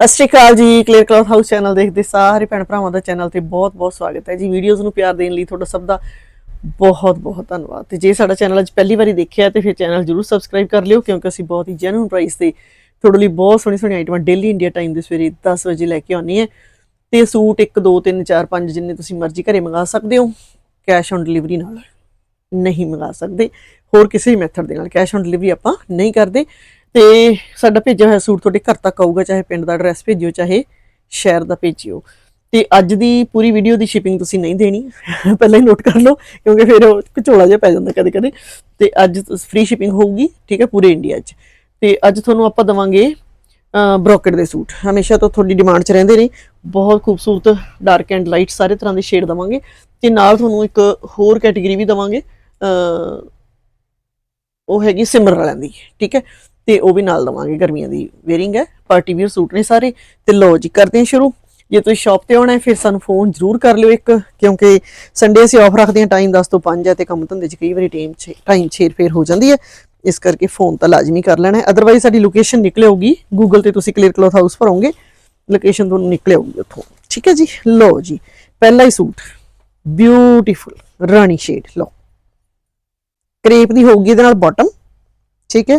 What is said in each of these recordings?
ਸਤਿ ਸ਼੍ਰੀ ਅਕਾਲ ਜੀ clear cloth house channel ਦੇਖਦੇ ਸਾਰੇ ਭੈਣ ਭਰਾਵਾਂ ਦਾ ਚੈਨਲ ਤੇ ਬਹੁਤ-ਬਹੁਤ ਸਵਾਗਤ ਹੈ ਜੀ। ਵੀਡੀਓਜ਼ ਨੂੰ ਪਿਆਰ ਦੇਣ ਲਈ ਤੁਹਾਡਾ ਸਭ ਦਾ ਬਹੁਤ-ਬਹੁਤ ਧੰਨਵਾਦ। ਤੇ ਜੇ ਸਾਡਾ ਚੈਨਲ ਅੱਜ ਪਹਿਲੀ ਵਾਰੀ ਦੇਖਿਆ ਤੇ ਫਿਰ ਚੈਨਲ ਜਰੂਰ ਸਬਸਕ੍ਰਾਈਬ ਕਰ ਲਿਓ ਕਿਉਂਕਿ ਅਸੀਂ ਬਹੁਤ ਹੀ ਜੈਨੂਇਨ ਪ੍ਰਾਈਸ ਤੇ ਤੁਹਾਡੇ ਲਈ ਬਹੁਤ ਸੋਹਣੀ ਸੋਹਣੀ ਆਈਟਮਾਂ ਡੇਲੀ ਇੰਡੀਆ ਟਾਈਮ ਦੇ ਸਵੇਰੇ 10 ਵਜੇ ਲੈ ਕੇ ਆਉਣੀ ਹੈ। ਤੇ ਸੂਟ 1 2 3 4 5 ਜਿੰਨੇ ਤੁਸੀਂ ਮਰਜ਼ੀ ਘਰੇ ਮੰਗਾ ਸਕਦੇ ਹੋ ਕੈਸ਼ ਔਨ ਡਿਲੀਵਰੀ ਨਾਲ ਨਹੀਂ ਮੰਗਾ ਸਕਦੇ। ਹੋਰ ਕਿਸੇ ਵੀ ਮੈਥਡ ਦੇ ਨਾਲ ਕੈਸ਼ ਔਨ ਡਿਲੀਵਰੀ ਆਪਾਂ ਨਹੀਂ ਕਰਦੇ। ਤੇ ਸਾਡਾ ਭੇਜਿਆ ਹੋਇਆ ਸੂਟ ਤੁਹਾਡੇ ਘਰ ਤੱਕ ਆਊਗਾ, ਚਾਹੇ ਪਿੰਡ ਦਾ ਐਡਰੈਸ ਭੇਜਿਓ, ਚਾਹੇ ਸ਼ਹਿਰ ਦਾ ਭੇਜਿਓ। ਤੇ ਅੱਜ ਦੀ ਪੂਰੀ ਵੀਡੀਓ ਦੀ ਸ਼ਿਪਿੰਗ ਤੁਸੀਂ ਨਹੀਂ ਦੇਣੀ। ਪਹਿਲਾਂ ਹੀ ਨੋਟ ਕਰ ਲਓ, ਕਿਉਂਕਿ ਫਿਰ ਉਹ ਘਚੋਲਾ ਜਿਹਾ ਪੈ ਜਾਂਦਾ ਕਦੇ ਕਦੇ ਤੇ ਅੱਜ ਫ੍ਰੀ ਸ਼ਿਪਿੰਗ ਹੋਊਗੀ, ਠੀਕ ਹੈ, ਪੂਰੇ ਇੰਡੀਆ 'ਚ। ਤੇ ਅੱਜ ਤੁਹਾਨੂੰ ਆਪਾਂ ਦਵਾਂਗੇ ਬ੍ਰੋਕਟ ਦੇ ਸੂਟ। ਹਮੇਸ਼ਾ ਤੋਂ ਤੁਹਾਡੀ ਡਿਮਾਂਡ 'ਚ ਰਹਿੰਦੇ ਨੇ। ਬਹੁਤ ਖੂਬਸੂਰਤ ਡਾਰਕ ਐਂਡ ਲਾਈਟ ਸਾਰੇ ਤਰ੍ਹਾਂ ਦੇ ਸ਼ੇਡ ਦਵਾਂਗੇ। ਤੇ ਨਾਲ ਤੁਹਾਨੂੰ ਇੱਕ ਹੋਰ ਕੈਟਾਗਰੀ ਵੀ ਦਵਾਂਗੇ ਉਹ ਹੈਗੀ ਸਿਮਰ ਵਾਲਿਆਂ ਦੀ, ਠੀਕ ਹੈ। ਤੇ ਉਹ ਵੀ ਨਾਲ ਦਵਾਂਗੇ ਗਰਮੀਆਂ ਦੀ ਵੇਅਰਿੰਗ ਹੈ ਪਾਰਟੀ ਵੀਅਰ ਸੂਟ ਨੇ ਸਾਰੇ। ਤੇ ਲਓ ਜੀ, ਕਰਦੇ ਹਾਂ ਸ਼ੁਰੂ। ਜੇ ਤੁਸੀਂ ਸ਼ਾਪ ਤੇ ਆਉਣਾ ਹੈ, ਫਿਰ ਸਾਨੂੰ ਫੋਨ ਜ਼ਰੂਰ ਕਰ ਲਿਓ ਇੱਕ, ਕਿਉਂਕਿ ਸੰਡੇ ਅਸੀਂ ਆਫ ਰੱਖਦੇ ਹਾਂ ਟਾਈਮ 10 ਤੋਂ 5 ਹੈ ਤੇ ਕੰਮ ਧੰਦੇ 'ਚ ਕਈ ਵਾਰੀ ਟਾਈਮ ਟਾਈਮ ਛੇਰ ਫੇਰ ਹੋ ਜਾਂਦੀ ਹੈ। ਇਸ ਕਰਕੇ ਫੋਨ ਤਾਂ ਲਾਜ਼ਮੀ ਕਰ ਲੈਣਾ ਹੈ। ਅਦਰਵਾਈਜ਼ ਸਾਡੀ ਲੋਕੇਸ਼ਨ ਨਿਕਲੇ ਹੋਊਗੀ ਗੂਗਲ ਤੇ ਤੁਸੀਂ ਕਲੀਅਰ ਕਲੋਥ ਹਾਊਸ ਭਰੋਗੇ ਲੋਕੇਸ਼ਨ ਤੁਹਾਨੂੰ ਨਿਕਲੇ ਹੋਊਗੀ ਉੱਥੋਂ। ਠੀਕ ਹੈ ਜੀ? ਲਓ ਜੀ, ਪਹਿਲਾ ਹੀ ਸੂਟ। ਬਿਊਟੀਫੁਲ ਰਾਣੀ ਸ਼ੇਡ ਲਓ। ਕ੍ਰੇਪ ਦੀ ਹੋਊਗੀ ਇਹਦੇ ਨਾਲ ਬਾਟਮ ਠੀਕ ਹੈ?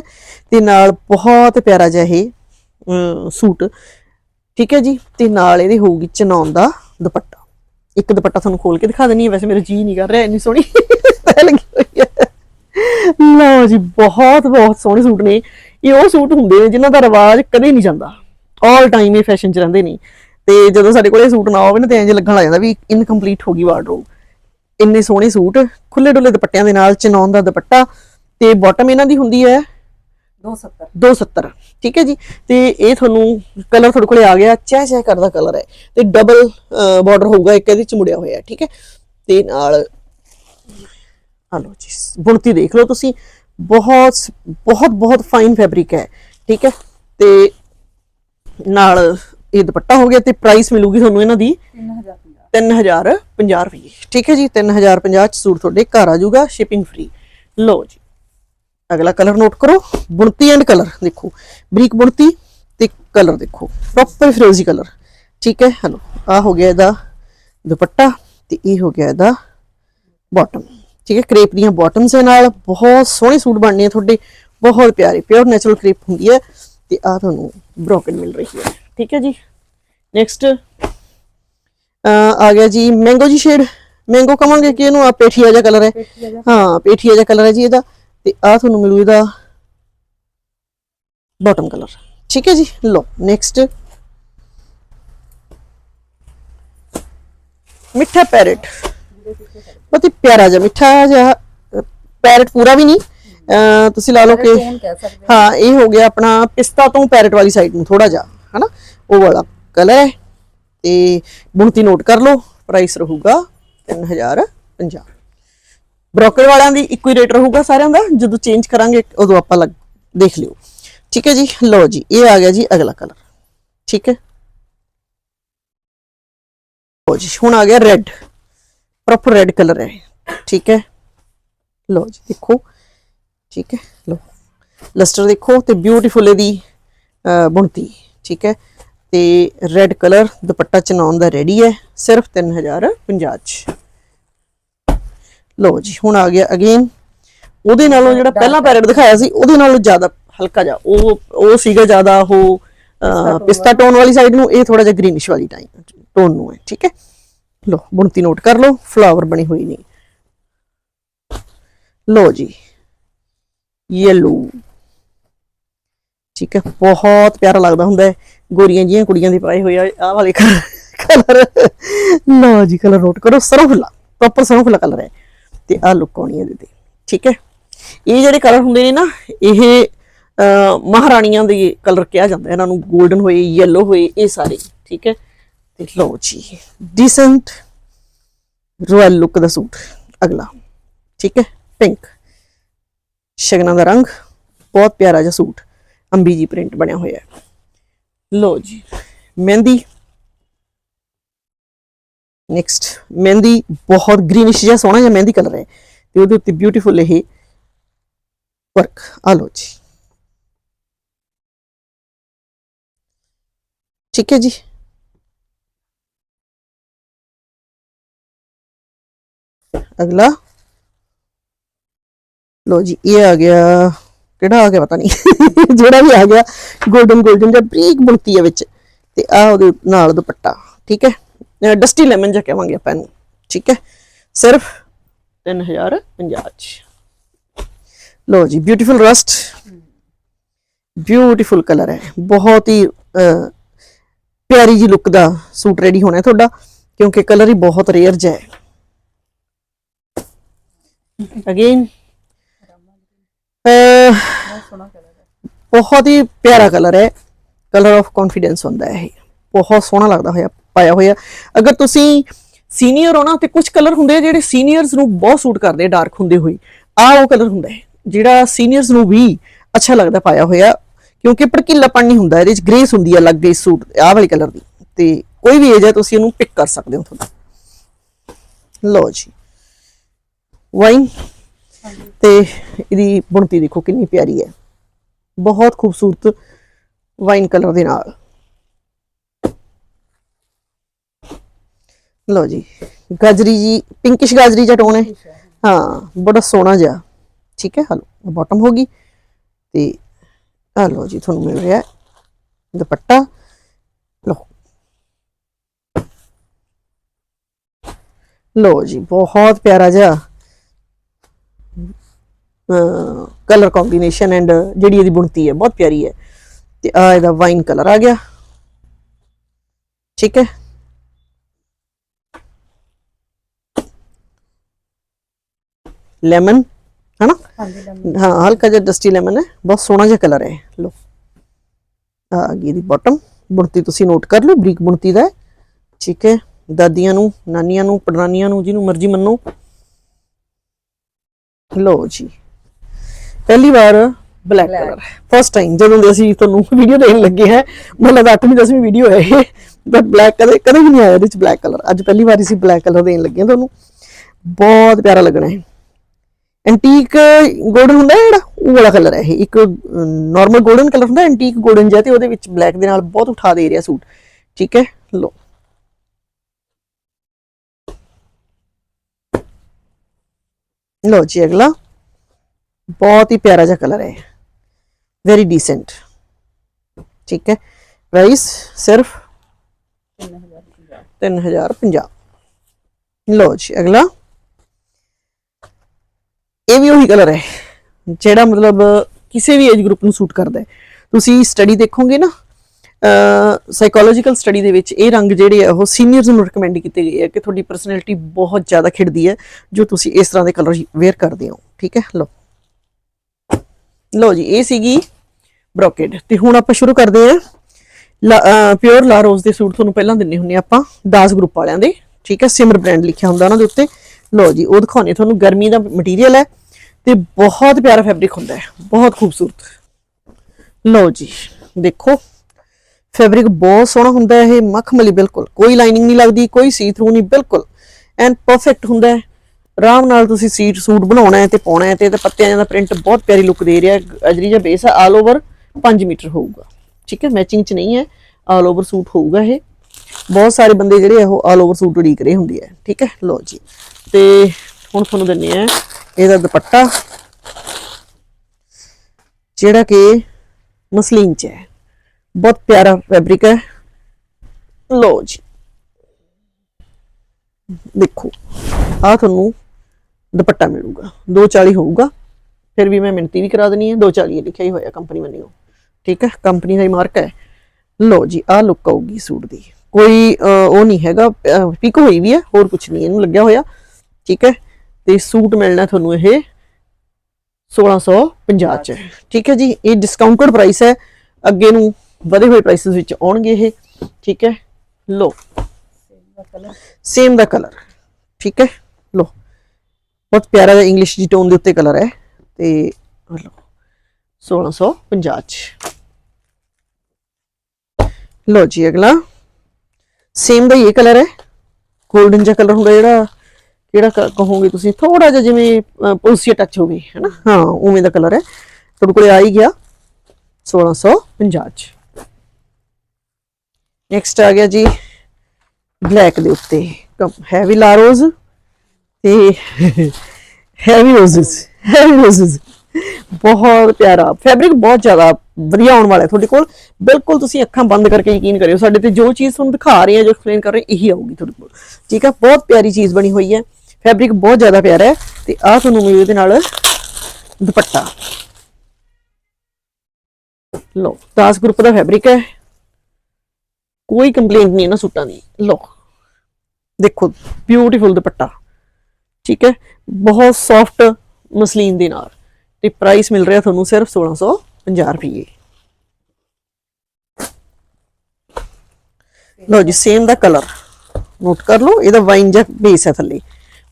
ਤੇ ਨਾਲ ਬਹੁਤ ਪਿਆਰਾ ਜਿਹਾ ਇਹ ਸੂਟ। ਠੀਕ ਹੈ ਜੀ? ਤੇ ਨਾਲ ਇਹਦੀ ਹੋਊਗੀ ਚਨੌਨ ਦਾ ਦੁਪੱਟਾ। ਇੱਕ ਦੁਪੱਟਾ ਤੁਹਾਨੂੰ ਖੋਲ ਕੇ ਦਿਖਾ ਦੇਣੀ ਹੈ। ਵੈਸੇ ਮੇਰਾ ਜੀ ਨਹੀਂ ਕਰ ਰਿਹਾ, ਇੰਨੀ ਸੋਹਣੀ ਲੱਗੀ ਹੋਈ ਹੈ। ਲਓ ਜੀ, ਬਹੁਤ ਬਹੁਤ ਸੋਹਣੇ ਸੂਟ ਨੇ। ਇਹ ਉਹ ਸੂਟ ਹੁੰਦੇ ਨੇ ਜਿਨ੍ਹਾਂ ਦਾ ਰਿਵਾਜ ਕਦੇ ਨਹੀਂ ਜਾਂਦਾ। ਆਲ ਟਾਈਮ ਇਹ ਫੈਸ਼ਨ 'ਚ ਰਹਿੰਦੇ ਨੇ। ਤੇ ਜਦੋਂ ਸਾਡੇ ਕੋਲ ਇਹ ਸੂਟ ਨਾ ਹੋਵੇ ਨਾ, ਤੇ ਇੰਜ ਲੱਗਣ ਲੱਗ ਜਾਂਦਾ ਵੀ ਇਨਕੰਪਲੀਟ ਹੋ ਗਈ ਵਾਰਡਰੋਬ ਇੰਨੇ ਸੋਹਣੇ ਸੂਟ ਖੁੱਲੇ ਡੁੱਲੇ ਦੁਪੱਟਿਆਂ ਦੇ ਨਾਲ ਚਨੌਨ ਦਾ ਦੁਪੱਟਾ ਤੇ ਬਾਟਮ ਇਹਨਾਂ ਦੀ ਹੁੰਦੀ ਹੈ 270 270 ਠੀਕ ਹੈ ਜੀ? ਤੇ ਇਹ ਤੁਹਾਨੂੰ ਕਲਰ ਤੁਹਾਡੇ ਕੋਲੇ ਆ ਗਿਆ ਚੈ ਚੈ ਕਰਦਾ ਕਲਰ ਹੈ। ਤੇ ਡਬਲ ਬਾਰਡਰ ਹੋਊਗਾ ਇੱਕ ਇਹਦੇ ਚ ਮੁੜਿਆ ਹੋਇਆ ਠੀਕ ਹੈ? ਤੇ ਨਾਲ ਆ ਲਓ ਜੀ ਬੁਣਤੀ ਦੇਖ ਲਓ ਤੁਸੀਂ। ਬਹੁਤ ਬਹੁਤ ਬਹੁਤ ਫਾਈਨ ਫੈਬਰਿਕ ਹੈ ਠੀਕ ਹੈ? ਤੇ ਨਾਲ ਇਹ ਦੁਪੱਟਾ ਹੋ ਗਿਆ ਤੇ ਪ੍ਰਾਈਸ ਮਿਲੂਗੀ ਤੁਹਾਨੂੰ ਇਹਨਾਂ ਦੀ 3050 3050 ਰੁਪਏ ਠੀਕ ਹੈ ਜੀ? 3050 ਚ ਸੂਟ ਤੁਹਾਡੇ ਘਰ ਆ ਜਾਊਗਾ ਸ਼ਿਪਿੰਗ ਫ੍ਰੀ ਲਓ ਜੀ। ਅਗਲਾ ਕਲਰ ਨੋਟ ਕਰੋ ਬੁਣਤੀ ਐਂਡ ਕਲਰ ਦੇਖੋ। ਬਰੀਕ ਬੁਣਤੀ ਤੇ ਕਲਰ ਦੇਖੋ ਪ੍ਰੋਪਰ ਫਿਰੋਜ਼ੀ ਕਲਰ। ਠੀਕ ਹੈ ਹਲੋ ਆ ਹੋ ਗਿਆ ਇਹਦਾ ਦੁਪੱਟਾ ਤੇ ਇਹ ਹੋ ਗਿਆ ਇਹਦਾ ਬਾਟਮ ਠੀਕ ਹੈ ਕ੍ਰੇਪ ਦੀਆਂ ਬਾਟਮਸ ਦੇ ਨਾਲ ਬਹੁਤ ਸੋਹਣੇ ਸੂਟ ਬਣਨੇ ਆ ਤੁਹਾਡੇ ਬਹੁਤ ਪਿਆਰੇ ਪਿਓਰ ਨੈਚੁਰਲ ਕ੍ਰੇਪ ਹੁੰਦੀ ਹੈ ਤੇ ਆ ਤੁਹਾਨੂੰ ਬ੍ਰੋਕਨ ਮਿਲ ਰਹੀ ਹੈ। ਠੀਕ ਹੈ ਜੀ ਨੈਕਸਟ ਆ ਗਿਆ ਜੀ ਮੈਂਗੋ ਜੀ ਸ਼ੇਡ ਮੈਂਗੋ ਕਵਾਂਗੇ ਕਿ ਇਹਨੂੰ ਆ ਪੇਠੀਆ ਜਿਹਾ ਕਲਰ ਹੈ। ਹਾਂ ਪੇਠੀਆ ਜਿਹਾ ਕਲਰ ਹੈ ਜੀ ਇਹਦਾ। ਤੇ ਆ ਤੁਹਾਨੂੰ ਮਿਲੂ ਇਹਦਾ ਬਾਟਮ ਕਲਰ ਠੀਕ ਹੈ ਜੀ? ਲੋ ਨੈਕਸਟ ਮਿੱਠਾ ਪੈਰਟ ਬਹੁਤ ਹੀ ਪਿਆਰਾ ਜਿਹਾ ਮਿੱਠਾ ਜਿਹਾ ਪੈਰਟ ਪੂਰਾ ਵੀ ਨਹੀਂ। ਅਹ ਤੁਸੀਂ ਲਾ ਲਓ ਕਿ ਟੋਨ ਕਹਿ ਸਕਦੇ। ਹਾਂ ਇਹ ਹੋ ਗਿਆ ਆਪਣਾ ਪਿਸਤਾ ਤੋਂ ਪੈਰਟ ਵਾਲੀ ਸਾਈਡ ਨੂੰ ਥੋੜਾ ਜਿਹਾ ਹਨਾ? ਉਹ ਵਾਲਾ ਕਲਰ ਹੈ। ਤੇ ਬੁਣਤੀ ਨੋਟ ਕਰ ਲਓ ਪ੍ਰਾਈਸ ਰਹੂਗਾ 3050 ਬ੍ਰੋਕਰ ਵਾਲਿਆਂ ਦੀ ਇੱਕੋ ਹੀ ਰੇਟ ਰਹੂਗਾ ਸਾਰਿਆਂ ਦਾ, ਜਦੋਂ ਚੇਂਜ ਕਰਾਂਗੇ, ਉਦੋਂ ਆਪਾਂ ਲੱਗ, ਦੇਖ ਲਿਓ। ਠੀਕ ਹੈ ਜੀ? ਲਓ ਜੀ, ਇਹ ਆ ਗਿਆ ਜੀ ਅਗਲਾ ਕਲਰ ਠੀਕ ਹੈ? ਲਓ ਜੀ, ਹੁਣ ਆ ਗਿਆ ਰੈੱਡ ਪ੍ਰੋਪਰ ਰੈੱਡ ਕਲਰ ਹੈ ਠੀਕ ਹੈ? ਲਓ ਜੀ, ਦੇਖੋ। ਠੀਕ ਹੈ? ਲਓ। ਲਸਟਰ ਦੇਖੋ ਤੇ ਬਿਊਟੀਫੁਲ ਇਹਦੀ ਬੁਣਤੀ। ਠੀਕ ਹੈ? ਤੇ ਰੈੱਡ ਕਲਰ ਦੁਪੱਟਾ ਚਨਾਉਣ ਦਾ ਰੈਡੀ ਹੈ। ਸਿਰਫ 3050 ਚ। ਲਓ ਜੀ ਹੁਣ ਆ ਗਿਆ ਅਗੇਨ ਉਹਦੇ ਨਾਲੋਂ ਜਿਹੜਾ ਪਹਿਲਾਂ ਪੈਰਟ ਦਿਖਾਇਆ ਸੀ ਉਹਦੇ ਨਾਲੋਂ ਜ਼ਿਆਦਾ ਹਲਕਾ ਜਿਹਾ। ਉਹ ਉਹ ਸੀਗਾ ਜ਼ਿਆਦਾ ਉਹ ਪਿਸਤਾ ਟੋਨ ਵਾਲੀ ਸਾਈਡ ਨੂੰ ਇਹ ਥੋੜਾ ਜਿਹਾ ਗ੍ਰੀਨਿਸ਼ ਵਾਲੀ ਟਾਈਮ ਟੋਨ ਨੂੰ ਹੈ ਠੀਕ ਹੈ? ਲਓ ਬੁਣਤੀ ਨੋਟ ਕਰ ਲਓ ਫਲਾਵਰ ਬਣੀ ਹੋਈ ਨਹੀਂ। ਲਓ ਜੀ ਯੈਲੋ ਠੀਕ ਹੈ ਬਹੁਤ ਪਿਆਰਾ ਲੱਗਦਾ ਹੁੰਦਾ ਹੈ। ਗੋਰੀਆਂ ਜੀਆਂ ਕੁੜੀਆਂ ਦੇ ਪਾਏ ਹੋਏ ਆ ਆਹ ਵਾਲੇ ਕਲਰ ਲਓ ਜੀ ਕਲਰ ਨੋਟ ਕਰੋ ਸਰਫਲਾ ਪ੍ਰੋਪਰ ਸਰਫਲਾ ਕਲਰ ਹੈ। ਤੇ ਆਹ ਲੁੱਕ ਆਉਣੀ ਹੈ ਇਹਦੇ ਤੇ। ਠੀਕ ਹੈ? ਇਹ ਜਿਹੜੇ ਕਲਰ ਹੁੰਦੇ ਨੇ ਨਾ, ਇਹ ਮਹਾਰਾਣੀਆਂ ਦੇ ਕਲਰ ਕਿਹਾ ਜਾਂਦਾ। ਇਹਨਾਂ ਨੂੰ 골ਡਨ ਹੋਏ ਯੈਲੋ ਹੋਏ, ਇਹ ਸਾਰੇ। ਠੀਕ ਹੈ? ਤੇ ਲਓ ਜੀ ਡੀਸੈਂਟ ਰੋਇਲ ਲੁੱਕ ਦਾ ਸੂਟ। ਅਗਲਾ। ਠੀਕ ਹੈ? ਪਿੰਕ ਸ਼ਗਨਾਂ ਦਾ ਰੰਗ ਬਹੁਤ ਪਿਆਰਾ ਜਿਹਾ ਸੂਟ। ਅੰਬੀ ਜੀ ਪ੍ਰਿੰਟ ਬਣਿਆ ਹੋਇਆ ਹੈ। ਲੋ ਜੀ, ਮਹਿੰਦੀ। ਨੈਕਸਟ ਮਹਿੰਦੀ ਬਹੁਤ ਗ੍ਰੀਨਿਸ਼ ਜਿਹਾ ਸੋਹਣਾ ਜਿਹਾ ਮਹਿੰਦੀ ਕਲਰ ਹੈ ਤੇ ਉਹਦੇ ਉੱਤੇ ਬਿਊਟੀਫੁਲ ਇਹ ਵਰਕ ਆ ਲੋ ਜੀ ਠੀਕ ਹੈ ਜੀ ਅਗਲਾ ਲੋ ਜੀ ਇਹ ਆ ਗਿਆ ਕਿਹੜਾ ਆ ਗਿਆ ਪਤਾ ਨਹੀਂ ਜਿਹੜਾ ਵੀ ਆ ਗਿਆ 골ਡਨ 골ਡਨ ਜਿਹਾ ਬਰੀਕ ਬੁਣਤੀ ਹੈ ਵਿੱਚ ਤੇ ਆ ਉਹਦੇ ਨਾਲ ਦੁਪੱਟਾ ਠੀਕ ਹੈ ਡਸਟੀ ਲੈਮਨ ਜਿਹਾ ਕਹਾਂਗੇ ਆਪਾਂ ਇਹਨੂੰ, ਠੀਕ ਹੈ? ਸਿਰਫ 3050 ਚ ਲੋ ਜੀ। ਬਿਊਟੀਫੁਲ ਰਸਟ ਬਿਊਟੀਫੁਲ ਕਲਰ ਹੈ। ਬਹੁਤ ਹੀ ਪਿਆਰੀ ਜੀ ਲੁੱਕ ਦਾ ਸੂਟ ਰੈਡੀ ਹੋਣਾ ਤੁਹਾਡਾ, ਕਿਉਂਕਿ ਕਲਰ ਹੀ ਬਹੁਤ ਰੇਅਰ ਜਿਹਾ ਹੈ। ਅਗੇਨ ਬਹੁਤ ਬਹੁਤ ਹੀ ਪਿਆਰਾ ਕਲਰ ਹੈ। ਕਲਰ ਆਫ ਕੌਨਫੀਡੈਂਸ ਹੁੰਦਾ ਹੈ ਇਹ। ਬਹੁਤ ਸੋਹਣਾ ਲੱਗਦਾ ਹੋਇਆ। ਪਾਇਆ ਹੋਇਆ। ਅਗਰ ਤੁਸੀਂ ਸੀਨੀਅਰ ਹੋ ਨਾ, ਤੇ ਕੁਝ ਕਲਰ ਹੁੰਦੇ ਆ ਜਿਹੜੇ ਸੀਨੀਅਰਸ ਨੂੰ ਬਹੁਤ ਸੂਟ ਕਰਦੇ ਆ ਡਾਰਕ ਹੁੰਦੇ ਹੋਏ। ਆ ਉਹ ਕਲਰ ਹੁੰਦਾ ਹੈ, ਜਿਹੜਾ ਸੀਨੀਅਰਸ ਨੂੰ ਵੀ ਅੱਛਾ ਲੱਗਦਾ ਪਾਇਆ ਹੋਇਆ, ਕਿਉਂਕਿ ਭੜਕੀਲਾਪਣ ਨਹੀਂ ਹੁੰਦਾ, ਇਹਦੇ ਵਿੱਚ ਗ੍ਰੇਸ ਹੁੰਦੀ ਹੈ ਅਲੱਗ ਇਸ ਸੂਟ ਆਹ ਵਾਲੇ ਕਲਰ ਦੀ। ਤੇ ਕੋਈ ਵੀ ਏਜ ਹੈ ਤੁਸੀਂ ਇਹਨੂੰ ਪਿਕ ਕਰ ਸਕਦੇ ਹੋ ਤੁਹਾਡਾ। ਲਓ ਜੀ। ਵਾਈਨ ਤੇ ਇਹਦੀ ਬੁਣਤੀ ਦੇਖੋ ਕਿੰਨੀ ਪਿਆਰੀ ਹੈ। ਬਹੁਤ ਖੂਬਸੂਰਤ ਵਾਈਨ ਕਲਰ ਦੇ ਨਾਲ। ਲਓ ਜੀ ਗਾਜਰੀ ਜੀ ਪਿੰਕਿਸ਼ ਗਾਜਰੀ ਜਿਹਾ ਟੋਨ ਹੈ? ਹਾਂ। ਬੜਾ ਸੋਹਣਾ ਜਿਹਾ। ਠੀਕ ਹੈ ਹਲੋ ਬਾਟਮ ਹੋ ਗਈ ਤੇ ਆ ਲਓ ਜੀ ਤੁਹਾਨੂੰ ਮਿਲ ਰਿਹਾ ਦੁਪੱਟਾ। ਲਓ। ਲਓ ਜੀ ਬਹੁਤ ਪਿਆਰਾ ਜਿਹਾ ਕਲਰ ਕੰਬੀਨੇਸ਼ਨ ਐਂਡ ਜਿਹੜੀ ਇਹਦੀ ਬੁਣਤੀ ਹੈ ਬਹੁਤ ਪਿਆਰੀ ਹੈ। ਤੇ ਆ ਇਹਦਾ ਵਾਈਨ ਕਲਰ ਆ ਗਿਆ। ਠੀਕ ਹੈ। ਲੈਮਨ ਹਨਾ ਹਾਂਜੀ ਲੈਮਨ ਹਾਂ ਹਲਕਾ ਜਿਹਾ ਡਸਟੀ ਲੈਮਨ ਹੈ ਬਹੁਤ ਸੋਹਣਾ ਜਿਹਾ ਕਲਰ ਹੈ ਲੋ ਆ ਗਈ ਦੀ ਬਾਟਮ ਬੁਣਤੀ ਤੁਸੀਂ ਨੋਟ ਕਰ ਲਓ ਬਰੀਕ ਬੁਣਤੀ ਦਾ ਠੀਕ ਹੈ ਦਾਦੀਆਂ ਨੂੰ ਨਾਨੀਆਂ ਨੂੰ ਪੜਨਾਨੀਆਂ ਨੂੰ ਜਿਹਨੂੰ ਮਰਜ਼ੀ ਮੰਨੋ ਲੋ ਜੀ ਪਹਿਲੀ ਵਾਰ ਬਲੈਕ. ਕਲਰ ਫਸਟ ਟਾਈਮ ਜਦੋਂ ਦੇ ਅਸੀਂ ਤੁਹਾਨੂੰ ਵੀਡੀਓ ਦੇਣ ਲੱਗੇ ਹੈ ਮੈਨੂੰ ਲੱਗਦਾ 8ਵੀਂ 10ਵੀਂ ਵੀਡੀਓ ਹੈ ਇਹ ਬਟ ਬਲੈਕ ਕਦੇ ਕਦੇ ਵੀ ਨਹੀਂ ਆਇਆ ਇਹਦੇ ਵਿੱਚ ਬਲੈਕ ਕਲਰ ਅੱਜ ਪਹਿਲੀ ਵਾਰ ਅਸੀਂ ਬਲੈਕ ਕਲਰ ਦੇਣ ਲੱਗੇ ਹਾਂ ਤੁਹਾਨੂੰ ਬਹੁਤ ਪਿਆਰਾ ਲੱਗਣਾ ਹੈ ਐਂਟੀਕ 골ਡਨ uh, ਹੁੰਦਾ ਜਿਹੜਾ? ਉਹ ਵਾਲਾ ਕਲਰ ਹੈ ਇਹ। ਇੱਕ ਨਾਰਮਲ ਗੋਲਡਨ ਕਲਰ ਹੁੰਦਾ ਐਂਟੀਕ 골ਡਨ ਜਿਹਾ, ਤੇ ਉਹਦੇ ਵਿੱਚ ਬਲੈਕ ਦੇ ਨਾਲ ਬਹੁਤ ਉਠਾ ਦੇ ਰਿਹਾ ਸੂਟ। ਠੀਕ ਹੈ? ਲੋ ਲੋ ਜੀ ਅਗਲਾ। ਬਹੁਤ ਹੀ ਪਿਆਰਾ ਜਿਹਾ ਕਲਰ ਹੈ ਵੈਰੀ ਡੀਸੈਂਟ ਠੀਕ ਹੈ? ਪ੍ਰਾਈਸ ਸਿਰਫ 3050 ਲੋ ਜੀ ਅਗਲਾ। ਇਹ ਵੀ ਉਹੀ ਕਲਰ ਹੈ, ਜਿਹੜਾ ਮਤਲਬ ਕਿਸੇ ਵੀ ਏਜ ਗਰੁੱਪ ਨੂੰ ਸੂਟ ਕਰਦਾ ਹੈ। ਤੁਸੀਂ ਸਟੱਡੀ ਦੇਖੋਗੇ ਨਾ ਸਾਈਕੋਲੋਜੀਕਲ ਸਟੱਡੀ ਦੇ ਵਿੱਚ ਇਹ ਰੰਗ ਜਿਹੜੇ ਆ, ਉਹ ਸੀਨੀਅਰਸ ਨੂੰ ਰეკਮੈਂਡ ਕੀਤੇ ਗਏ ਆ ਕਿ ਤੁਹਾਡੀ ਪਰਸਨੈਲਿਟੀ ਬਹੁਤ ਜ਼ਿਆਦਾ ਖਿੜਦੀ ਹੈ, ਜੋ ਤੁਸੀਂ ਇਸ ਤਰ੍ਹਾਂ ਦੇ ਕਲਰ ਵੇਅਰ ਕਰਦੇ ਹੋ। ਠੀਕ ਹੈ? ਲਓ। ਲਓ ਜੀ, ਇਹ ਸੀਗੀ ਬ੍ਰੋਕੇਡ ਤੇ ਹੁਣ ਆਪਾਂ ਸ਼ੁਰੂ ਕਰਦੇ ਹਾਂ। ਪਿਓਰ ਲਾ ਰੋਜ਼ ਦੇ ਸੂਟ ਤੁਹਾਨੂੰ ਪਹਿਲਾਂ ਦਿੰਨੇ ਹੁੰਨੇ ਆਪਾਂ, ਦਾਸ ਗਰੁੱਪ ਵਾਲਿਆਂ ਦੇ। ਠੀਕ ਹੈ? ਸਿਮਰ ਬ੍ਰਾਂਡ ਲਿਖਿਆ ਹੁੰਦਾ ਉਹਨਾਂ ਦੇ ਉੱਤੇ। ਲਓ ਜੀ, ਉਹ ਦਿਖਾਉਣੇ ਤੁਹਾਨੂੰ ਗਰਮੀ ਦਾ ਮਟੀਰੀਅਲ ਹੈ ਤੇ ਬਹੁਤ ਪਿਆਰਾ ਫੈਬਰਿਕ ਹੁੰਦਾ ਹੈ, ਬਹੁਤ ਖੂਬਸੂਰਤ। ਲਓ ਜੀ, ਦੇਖੋ ਫੈਬਰਿਕ ਬਹੁਤ ਸੋਹਣਾ ਹੁੰਦਾ ਹੈ, ਇਹ ਮਖਮਲੀ ਬਿਲਕੁਲ, ਕੋਈ ਲਾਈਨਿੰਗ ਨਹੀਂ ਲੱਗਦੀ, ਕੋਈ ਸੀ ਥਰੂ ਨਹੀਂ, ਬਿਲਕੁਲ। ਐਂਡ ਪਰਫੈਕਟ ਹੁੰਦਾ ਹੈ। ਆਰਾਮ ਨਾਲ ਤੁਸੀਂ ਸੀਟ ਸੂਟ ਬਣਾਉਣਾ ਹੈ ਤੇ ਪਾਉਣਾ ਹੈ ਤੇ ਇਹਦੇ ਪੱਤਿਆਂ ਦਾ ਪ੍ਰਿੰਟ ਬਹੁਤ ਪਿਆਰੀ ਲੁੱਕ ਦੇ ਰਿਹਾ ਅਜਰੀ ਜਿਹਾ ਬੇਸ ਆਲ ਓਵਰ 5 ਮੀਟਰ ਹੋਊਗਾ। ਠੀਕ ਹੈ ਮੈਚਿੰਗ ਚ ਨਹੀਂ ਹੈ ਆਲ ਓਵਰ ਸੂਟ ਹੋਊਗਾ ਇਹ। ਬਹੁਤ ਸਾਰੇ ਬੰਦੇ ਜਿਹੜੇ ਆ, ਉਹ ਆਲ ਓਵਰ ਸੂਟ ਉਡੀਕ ਰਹੇ ਹੁੰਦੇ ਆ। ਠੀਕ ਹੈ, ਲਓ ਜੀ। ਤੇ ਹੁਣ ਤੁਹਾਨੂੰ ਦਿੰਨੇ ਆ ਇਹਦਾ ਦੁਪੱਟਾ, ਜਿਹੜਾ ਕਿ ਮਸਲੀਨ ਚ ਹੈ। ਬਹੁਤ ਪਿਆਰਾ ਫੈਬਰਿਕ ਹੈ। ਲਓ ਜੀ। ਦੇਖੋ ਆ ਤੁਹਾਨੂੰ ਦੁਪੱਟਾ ਮਿਲੂਗਾ। 240 ਹੋਊਗਾ। ਫਿਰ ਵੀ ਮੈਂ ਮਿੰਤੀ ਵੀ ਕਰਾ ਦੇਣੀ ਹੈ 240 ਲਿਖਿਆ ਹੀ ਹੋਇਆ ਕੰਪਨੀ ਵੱਲੋਂ। ਠੀਕ ਹੈ? ਕੰਪਨੀ ਦਾ ਹੀ ਮਾਰਕ ਹੈ। ਲਓ ਜੀ ਆ ਲੁੱਕ ਆਊਗੀ ਸੂਟ ਦੀ। ਕੋਈ ਉਹ ਨਹੀਂ ਹੈਗਾ। ਪਿਕ ਹੋਈ ਵੀ ਹੈ। ਹੋਰ ਕੁਝ ਨਹੀਂ। ਇਹਨੂੰ ਲੱਗਿਆ ਹੋਇਆ। ਠੀਕ ਹੈ? ਤੇ ਸੂਟ ਮਿਲਣਾ ਤੁਹਾਨੂੰ ਇਹ 1650 ਚ। ਠੀਕ ਹੈ ਜੀ? ਇਹ ਡਿਸਕਾਊਂਟਡ ਪ੍ਰਾਈਸ ਹੈ। ਅੱਗੇ ਨੂੰ ਵਧੇ ਹੋਏ ਪ੍ਰਾਈਸਸ ਵਿੱਚ ਆਉਣਗੇ ਇਹ। ਠੀਕ ਹੈ? ਲੋ ਦਾ ਕਲਰ ਸੇਮ ਦਾ ਕਲਰ ਠੀਕ ਹੈ? ਲੋ ਬਹੁਤ ਪਿਆਰਾ ਜਿਹਾ ਇੰਗਲਿਸ਼ ਦੀ ਟੋਨ ਦੇ ਉੱਤੇ ਕਲਰ ਹੈ। ਤੇ ਲਓ। 1650 ਚ। ਲੋ ਜੀ ਅਗਲਾ। ਸੇਮ ਦਾ ਇਹ ਕਲਰ ਹੈ। 골ਡਨ ਜਿਹਾ ਕਲਰ ਹੁੰਦਾ ਜਿਹੜਾ ਕਿਹੜਾ ਕ- ਕਹੋਗੇ ਤੁਸੀਂ? ਥੋੜਾ ਜਿਹਾ ਜਿਵੇਂ ਪੁਲਸੀਆ ਟੱਚ ਹੋਵੇ, ਹੈਨਾ? ਹਾਂ, ਉਵੇਂ ਦਾ ਕਲਰ ਹੈ। ਤੁਹਾਡੇ ਕੋਲੇ ਆ ਹੀ ਗਿਆ 1650 ਚ। ਨੈਕਸਟ ਆ ਗਿਆ ਜੀ ਬਲੈਕ ਦੇ ਉੱਤੇ। ਹੈਵੀ ਲਾਰੋਜ਼ ਤੇ ਹੈਵੀ ਰੋਜ਼ਸ ਹੈਵੀ ਰੋਜ਼ਸ ਬਹੁਤ ਪਿਆਰਾ। ਫੈਬਰਿਕ ਬਹੁਤ ਜ਼ਿਆਦਾ ਵਧੀਆ ਆਉਣ ਵਾਲਾ ਤੁਹਾਡੇ ਕੋਲ। ਬਿਲਕੁਲ ਤੁਸੀਂ ਅੱਖਾਂ ਬੰਦ ਕਰਕੇ ਯਕੀਨ ਕਰਿਓ। ਸਾਡੇ ਤੇ ਜੋ ਚੀਜ਼ ਤੁਹਾਨੂੰ ਦਿਖਾ ਰਹੇ ਆ, ਜੋ ਐਕਸਪਲੇਨ ਕਰ ਰਹੇ, ਇਹੀ ਆਊਗੀ ਤੁਹਾਡੇ ਕੋਲ। ਠੀਕ ਹੈ ਬਹੁਤ ਪਿਆਰੀ ਚੀਜ਼ ਬਣੀ ਹੋਈ ਹੈ। ਫੈਬਰਿਕ ਬਹੁਤ ਜ਼ਿਆਦਾ ਪਿਆਰਾ ਹੈ ਤੇ ਆਹ ਤੁਹਾਨੂੰ ਮਿਲੂ ਇਹਦੇ ਨਾਲ ਦੁਪੱਟਾ। ਲੋ ਦਾਸ ਗਰੁੱਪ ਦਾ ਫੈਬਰਿਕ ਹੈ। ਕੋਈ ਕੰਪਲੇਂਟ ਨਹੀਂ ਹੈ ਨਾ ਸੂਟਾਂ ਦੀ। ਲੋ ਦੇਖੋ ਬਿਊਟੀਫੁਲ ਦੁਪੱਟਾ। ਠੀਕ ਹੈ, ਬਹੁਤ ਸੌਫਟ ਮਸਲੀਨ ਦੇ ਨਾਲ। ਤੇ ਪ੍ਰਾਈਸ ਮਿਲ ਰਿਹਾ ਤੁਹਾਨੂੰ ਸਿਰਫ 1650 ਰੁਪਏ ਲੋ ਜੀ ਸੇਮ ਦਾ ਕਲਰ ਨੋਟ ਕਰ ਲਓ, ਇਹਦਾ ਵਾਈਨ ਜਿਹਾ ਬੇਸ ਹੈ ਥੱਲੇ।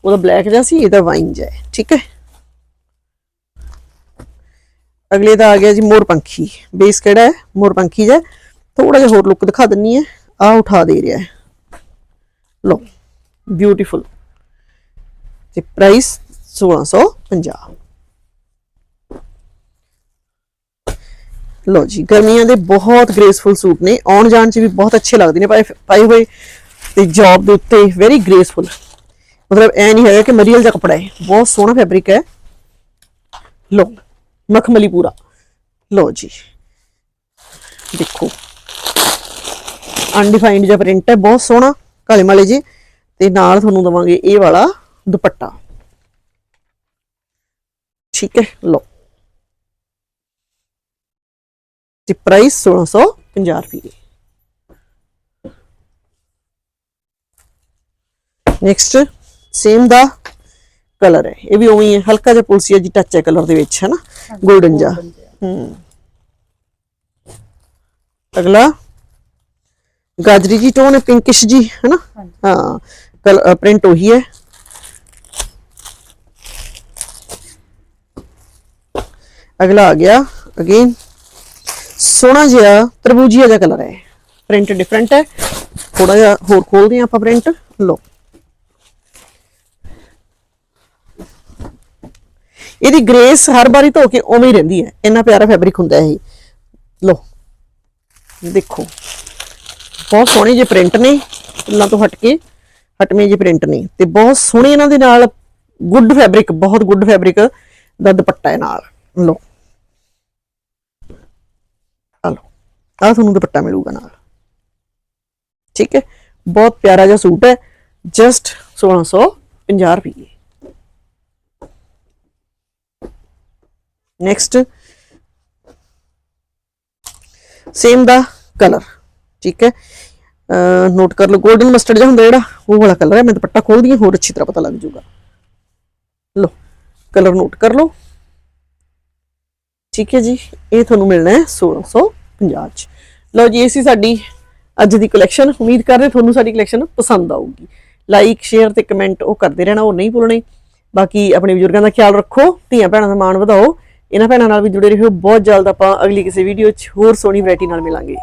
ਉਹਦਾ ਬਲੈਕ ਜਿਹਾ ਸੀ, ਇਹਦਾ ਵਾਈਨ ਜਿਹਾ ਹੈ, ਠੀਕ ਹੈ? ਅਗਲੇ ਦਾ ਆ ਗਿਆ ਜੀ ਮੋਰਪੰਖੀ ਬੇਸ ਕਿਹੜਾ ਹੈ? ਮੋਰਪੰਖੀ ਜਿਹਾ ਥੋੜਾ ਜਿਹਾ ਹੋਰ ਲੁੱਕ ਦਿਖਾ ਦਿੰਨੀ ਹੈ। ਆ ਉਠਾ ਦੇ ਰਿਹਾ ਹੈ। ਲੋ ਬਿਊਟੀਫੁਲ ਤੇ ਪ੍ਰਾਈਸ 1650 ਲੋ ਜੀ, ਗਰਮੀਆਂ ਦੇ ਬਹੁਤ ਗ੍ਰੇਸਫੁਲ ਸੂਟ ਨੇ। ਆਉਣ ਜਾਣ ਚ ਵੀ ਬਹੁਤ ਅੱਛੇ ਲੱਗਦੇ ਨੇ, ਪਾਏ ਪਾਏ ਹੋਏ। ਤੇ ਜੌਬ ਦੇ ਉੱਤੇ ਵੈਰੀ ਗ੍ਰੇਸਫੁਲ ਮਤਲਬ ਐ ਨਹੀਂ ਹੈਗਾ ਕਿ ਮਰੀਅਲ ਦਾ ਕੱਪੜਾ ਹੈ। ਬਹੁਤ ਸੋਹਣਾ ਫੈਬਰਿਕ ਹੈ। ਲੋ ਮਖਮਲੀ ਪੂਰਾ। ਲੋ ਜੀ। ਦੇਖੋ। ਅਨਡਿਫਾਈਨਡ ਜਿਹਾ ਪ੍ਰਿੰਟ ਹੈ। ਬਹੁਤ ਸੋਹਣਾ ਕਾਲੇ ਮਾਲੇ ਜੀ। ਤੇ ਨਾਲ ਤੁਹਾਨੂੰ ਦਵਾਂਗੇ ਇਹ ਵਾਲਾ ਦੁਪੱਟਾ। ਠੀਕ ਹੈ ਲੋ ਤੇ ਪ੍ਰਾਈਸ 1650 ਰੁਪਏ। ਨੈਕਸਟ ਸੇਮ ਦਾ ਕਲਰ ਹੈ ਇਹ ਵੀ ਉਵੇਂ ਹੀ ਹੈ ਹਲਕਾ ਜਿਹਾ ਪੁਲਸੀਆ ਜੀ ਟੱਚ ਹੈ ਕਲਰ ਦੇ ਵਿੱਚ ਹੈ ਨਾ 골ਡਨ ਜਿਹਾ ਹੂੰ ਅਗਲਾ ਗਾਜਰੀ ਜੀ ਟੋਨ ਹੈ ਪਿੰਕਿਸ਼ ਜੀ ਹੈ ਨਾ ਹਾਂਜੀ। ਹਾਂ ਕਲ ਪ੍ਰਿੰਟ ਉਹੀ ਹੈ ਅਗਲਾ ਆ ਗਿਆ ਅਗੇਨ ਸੋਹਣਾ ਜਿਹਾ ਤਰਬੂਜੀਆ ਜਿਹਾ ਕਲਰ ਹੈ ਪ੍ਰਿੰਟ ਡਿਫਰੈਂਟ ਹੈ ਥੋੜਾ ਜਿਹਾ ਹੋਰ ਖੋਲਦੇ ਹਾਂ ਆਪਾਂ ਪ੍ਰਿੰਟ ਲੋ ਇਹਦੀ ਗ੍ਰੇਸ ਹਰ ਵਾਰੀ ਧੋ ਕੇ ਉਵੇਂ ਹੀ ਰਹਿੰਦੀ ਹੈ। ਇੰਨਾ ਪਿਆਰਾ ਫੈਬਰਿਕ ਹੁੰਦਾ ਹੈ ਇਹ ਲੋ ਦੇਖੋ। ਬਹੁਤ ਸੋਹਣੇ ਜਿਹੇ ਪ੍ਰਿੰਟ ਨੇ। ਫੁੱਲਾਂ ਤੋਂ ਹਟ ਕੇ ਹਟਵੇਂ ਜਿਹੇ ਪ੍ਰਿੰਟ ਨੇ। ਤੇ ਬਹੁਤ ਸੋਹਣੇ ਇਹਨਾਂ ਦੇ ਨਾਲ ਗੁੱਡ ਫੈਬਰਿਕ ਬਹੁਤ ਗੁੱਡ ਫੈਬਰਿਕ ਦਾ ਦੁਪੱਟਾ ਹੈ ਨਾਲ। ਲੋ ਆ ਆ ਤੁਹਾਨੂੰ ਦੁਪੱਟਾ ਮਿਲੂਗਾ ਨਾਲ। ਠੀਕ ਹੈ? ਬਹੁਤ ਪਿਆਰਾ ਜਿਹਾ ਸੂਟ ਹੈ। ਜਸਟ 1650 ਰੁਪਏ। ਨੈਕਸਟ ਸੇਮ ਦਾ ਕਲਰ ਠੀਕ ਹੈ ਨੋਟ ਕਰ ਲਓ 골ਡਨ ਮਸਟਰਡ ਜਿਹਾ ਹੁੰਦਾ ਜਿਹੜਾ ਉਹ ਵਾਲਾ ਕਲਰ ਹੈ ਮੈਂ ਦੁਪੱਟਾ ਖੋਲਦੀ ਹਾਂ ਹੋਰ ਅੱਛੀ ਤਰ੍ਹਾਂ ਪਤਾ ਲੱਗ ਜਾਊਗਾ ਲਓ ਕਲਰ ਨੋਟ ਕਰ ਲਓ ਠੀਕ ਹੈ ਜੀ ਇਹ ਤੁਹਾਨੂੰ ਮਿਲਣਾ ਹੈ 1650 ਚ ਲਓ ਜੀ ਇਹ ਸੀ ਸਾਡੀ ਅੱਜ ਦੀ ਕਲੈਕਸ਼ਨ ਉਮੀਦ ਕਰਦੇ ਤੁਹਾਨੂੰ ਸਾਡੀ ਕਲੈਕਸ਼ਨ ਪਸੰਦ ਆਊਗੀ ਲਾਈਕ ਸ਼ੇਅਰ ਤੇ ਕਮੈਂਟ ਉਹ ਕਰਦੇ ਰਹਿਣਾ ਉਹ ਨਹੀਂ ਭੁੱਲਣੇ ਬਾਕੀ ਆਪਣੇ ਬਜ਼ੁਰਗਾਂ ਦਾ ਖਿਆਲ ਰੱਖੋ ਧੀਆਂ ਭੈਣਾਂ ਦਾ ਮਾਣ ਵਧਾਓ ਇਹਨਾਂ ਭੈਣਾਂ ਨਾਲ ਵੀ ਜੁੜੇ ਰਹੋ। ਬਹੁਤ ਜਲਦ ਆਪਾਂ ਅਗਲੀ ਕਿਸੇ ਵੀਡੀਓ 'ਚ ਹੋਰ ਸੋਹਣੀ ਵੈਰਾਈਟੀ ਨਾਲ ਮਿਲਾਂਗੇ।